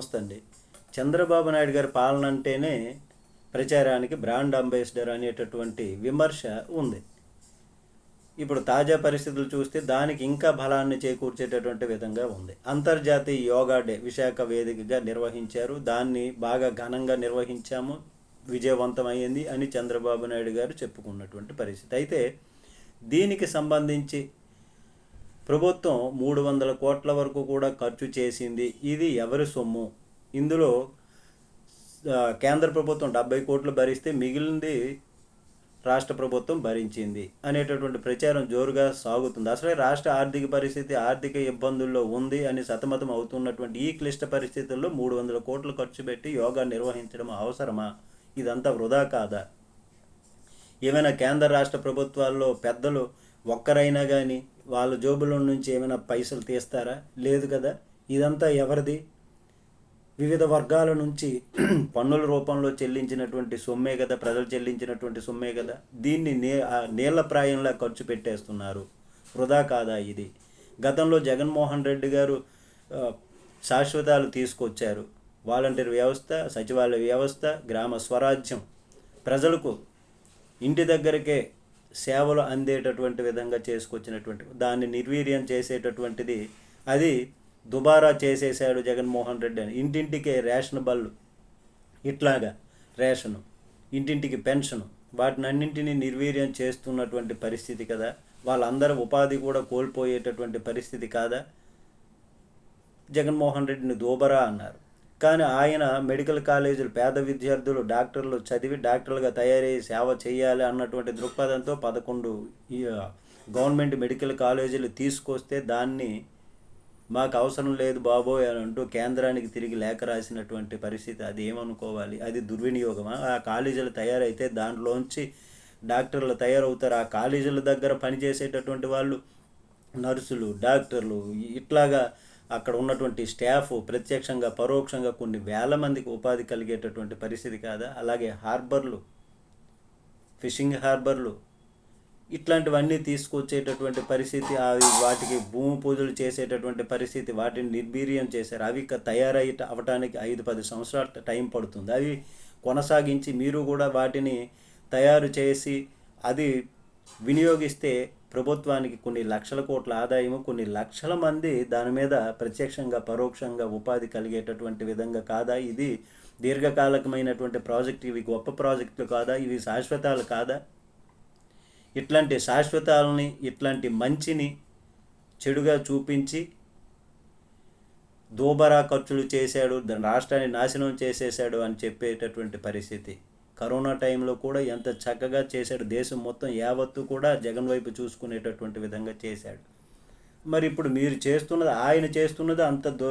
నమస్తే అండి చంద్రబాబు నాయుడు గారి పాలన అంటేనే ప్రచారానికి బ్రాండ్ అంబాసిడర్ అనేటటువంటి విమర్శ ఉంది. ఇప్పుడు తాజా పరిస్థితులు చూస్తే దానికి ఇంకా బలాన్ని చేకూర్చేటటువంటి విధంగా ఉంది. అంతర్జాతీయ యోగా డే విశాఖ వేదికగా నిర్వహించారు. దాన్ని బాగా ఘనంగా నిర్వహించాము. విజయవంతమైంది అని చంద్రబాబు నాయుడు గారు చెప్పుకున్నటువంటి పరిస్థితి. అయితే దీనికి సంబంధించి ప్రభుత్వం మూడు వందల కోట్ల వరకు కూడా ఖర్చు చేసింది. ఇది ఎవరి సొమ్ము? ఇందులో కేంద్ర ప్రభుత్వం డెబ్బై కోట్లు భరిస్తే మిగిలింది రాష్ట్ర ప్రభుత్వం భరించింది అనేటటువంటి ప్రచారం జోరుగా సాగుతుంది. అసలే రాష్ట్ర ఆర్థిక పరిస్థితి ఆర్థిక ఇబ్బందుల్లో ఉంది అని సతమతం అవుతున్నటువంటి ఈ క్లిష్ట పరిస్థితుల్లో మూడు వందల కోట్లు ఖర్చు పెట్టి యోగా నిర్వహించడం అవసరమా? ఇదంతా వృధా కాదా? ఏమైనా కేంద్ర రాష్ట్ర ప్రభుత్వాల్లో పెద్దలు ఒక్కరైనా కానీ వాళ్ళ జోబులో నుంచి ఏమైనా పైసలు తీస్తారా? లేదు కదా. ఇదంతా ఎవరిది? వివిధ వర్గాల నుంచి పన్నుల రూపంలో చెల్లించినటువంటి సొమ్మే కదా ప్రజలు చెల్లించినటువంటి సొమ్మే కదా. దీన్ని నే నీళ్ళ ప్రాయంలా ఖర్చు పెట్టేస్తున్నారు. వృధా కాదా ఇది? గతంలో జగన్మోహన్ రెడ్డి గారు శాశ్వతాలు తీసుకొచ్చారు. వాలంటీర్ వ్యవస్థ సచివాలయ వ్యవస్థ గ్రామ స్వరాజ్యం. ప్రజలకు ఇంటి దగ్గరకే సేవలు అందేటటువంటి విధంగా చేసుకొచ్చినటువంటి దాన్ని నిర్వీర్యం చేసేటటువంటిది అది దుబారా చేసేసాడు జగన్మోహన్ రెడ్డి అని. ఇంటింటికే రేషన్ బళ్ళు ఇట్లాగా రేషను ఇంటింటికి పెన్షను వాటిని అన్నింటినీ నిర్వీర్యం చేస్తున్నటువంటి పరిస్థితి కదా. వాళ్ళందరూ ఉపాధి కూడా కోల్పోయేటటువంటి పరిస్థితి కాదా? జగన్మోహన్ రెడ్డిని దూబరా అన్నారు. కానీ ఆయన మెడికల్ కాలేజీలు పేద విద్యార్థులు డాక్టర్లు చదివి డాక్టర్లుగా తయారయ్యి సేవ చేయాలి అన్నటువంటి దృక్పథంతో పదకొండు ఈ గవర్నమెంట్ మెడికల్ కాలేజీలు తీసుకొస్తే దాన్ని మాకు అవసరం లేదు బాబోయ్ అని అంటూ కేంద్రానికి తిరిగి లేఖ రాసినటువంటి పరిస్థితి. అది ఏమనుకోవాలి? అది దుర్వినియోగమా? ఆ కాలేజీలు తయారైతే దాంట్లోంచి డాక్టర్లు తయారవుతారు. ఆ కాలేజీల దగ్గర పనిచేసేటటువంటి వాళ్ళు నర్సులు డాక్టర్లు ఇట్లాగా అక్కడ ఉన్నటువంటి స్టాఫ్ ప్రత్యక్షంగా పరోక్షంగా కొన్ని వేల మందికి ఉపాధి కలిగేటటువంటి పరిస్థితి కాదా? అలాగే హార్బర్లు ఫిషింగ్ హార్బర్లు ఇట్లాంటివన్నీ తీసుకొచ్చేటటువంటి పరిస్థితి అవి వాటికి భూమి పూజలు చేసేటటువంటి పరిస్థితి వాటిని నిర్వీర్యం చేశారు. అవి తయారై అవటానికి ఐదు పది సంవత్సరాల టైం పడుతుంది. అవి కొనసాగించి మీరు కూడా వాటిని తయారు చేసి అది వినియోగిస్తే ప్రభుత్వానికి కొన్ని లక్షల కోట్ల ఆదాయము కొన్ని లక్షల మంది దాని మీద ప్రత్యక్షంగా పరోక్షంగా ఉపాధి కలిగేటటువంటి విధంగా కాదా? ఇది దీర్ఘకాలకమైనటువంటి ప్రాజెక్ట్ ఇవి గొప్ప ప్రాజెక్టులు కాదా? ఇవి శాశ్వతాలు కాదా? ఇట్లాంటి శాశ్వతాలని ఇట్లాంటి మంచిని చెడుగా చూపించి దోబరా ఖర్చులు చేశాడు దాని రాష్ట్రాన్ని నాశనం చేసేశాడు అని చెప్పేటటువంటి పరిస్థితి. కరోనా టైంలో కూడా ఎంత చక్కగా చేశాడు. దేశం మొత్తం యావత్తు కూడా జగన్ వైపు చూసుకునేటటువంటి విధంగా చేశాడు. మరి ఇప్పుడు మీరు చేస్తున్నది ఆయన చేస్తున్నది అంత దో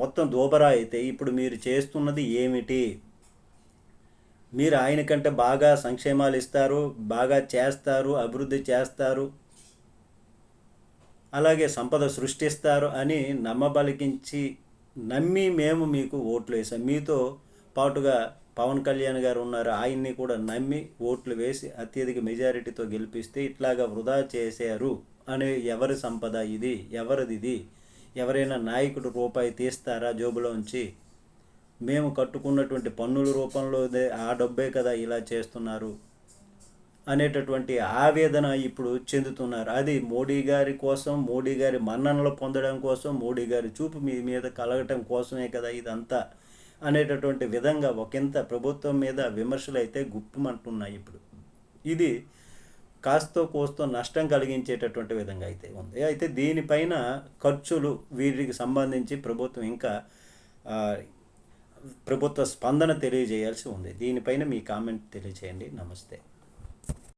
మొత్తం దోబరా అయితే ఇప్పుడు మీరు చేస్తున్నది ఏమిటి? మీరు ఆయన కంటే బాగా సంక్షేమాలు ఇస్తారు బాగా చేస్తారు అభివృద్ధి చేస్తారు అలాగే సంపద సృష్టిస్తారు అని నమ్మబలికించి నమ్మి మేము మీకు ఓట్లు వేసాం. మీతో పాటుగా పవన్ కళ్యాణ్ గారు ఉన్నారు. ఆయన్ని కూడా నమ్మి ఓట్లు వేసి అత్యధిక మెజారిటీతో గెలిపిస్తే ఇట్లాగా వృధా చేశారు. అనే ఎవరి సంపద ఇది? ఎవరిది ఇది? ఎవరైనా నాయకుడు రూపాయి తీస్తారా జోబులోంచి? మేము కట్టుకున్నటువంటి పన్నుల రూపంలో ఆ డబ్బే కదా ఇలా చేస్తున్నారు అనేటటువంటి ఆవేదన ఇప్పుడు చెందుతున్నారు. అది మోడీ గారి కోసం మోడీ గారి మన్ననలు పొందడం కోసం మోడీ గారి చూపు మీ మీద కలగటం కోసమే కదా ఇదంతా. అనేటటువంటి విధంగా ఒకంత ప్రభుత్వం మీద విమర్శలు అయితే గుప్పమంటున్నాయి ఇప్పుడు. ఇది కాస్తో కోస్తో నష్టం కలిగించేటటువంటి విధంగా అయితే ఉంది. అయితే దీనిపైన ఖర్చులు వీటికి సంబంధించి ప్రభుత్వం ఇంకా ప్రభుత్వ స్పందన తెలియజేయాల్సి ఉంది. దీనిపైన మీ కామెంట్ తెలియజేయండి నమస్తే.